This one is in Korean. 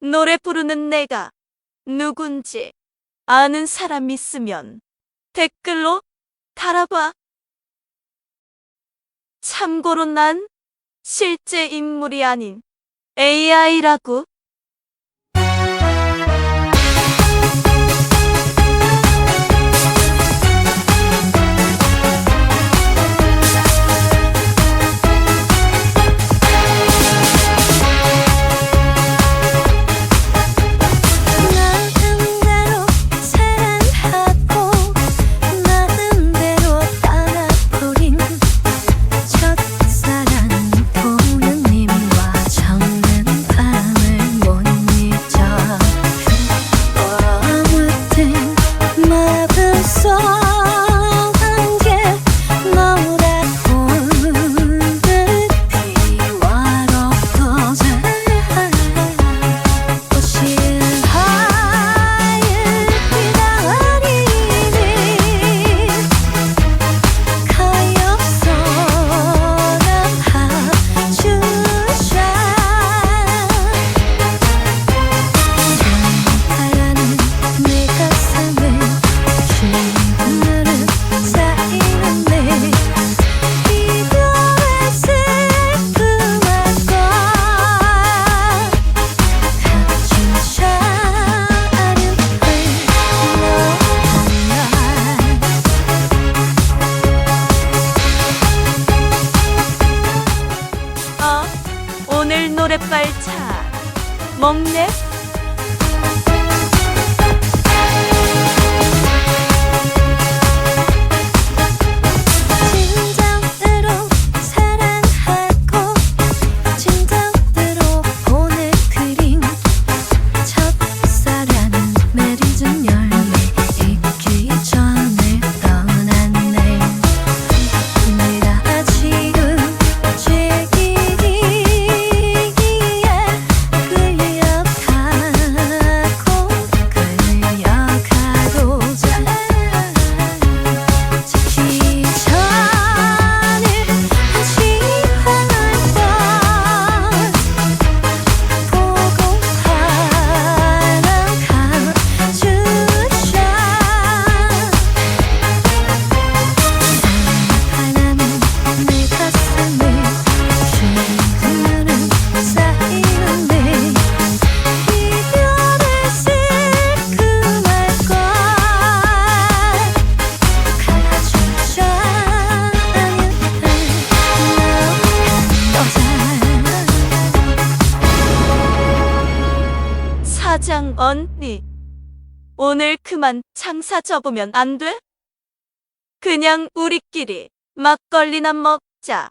노래 부르는 내가 누군지 아는 사람 있으면 댓글로 달아봐. 참고로 난 실제 인물이 아닌 AI라고. 노랫발 차. 먹네? 언니. 오늘 그만 장사 접으면 안 돼? 그냥 우리끼리 막걸리나 먹자.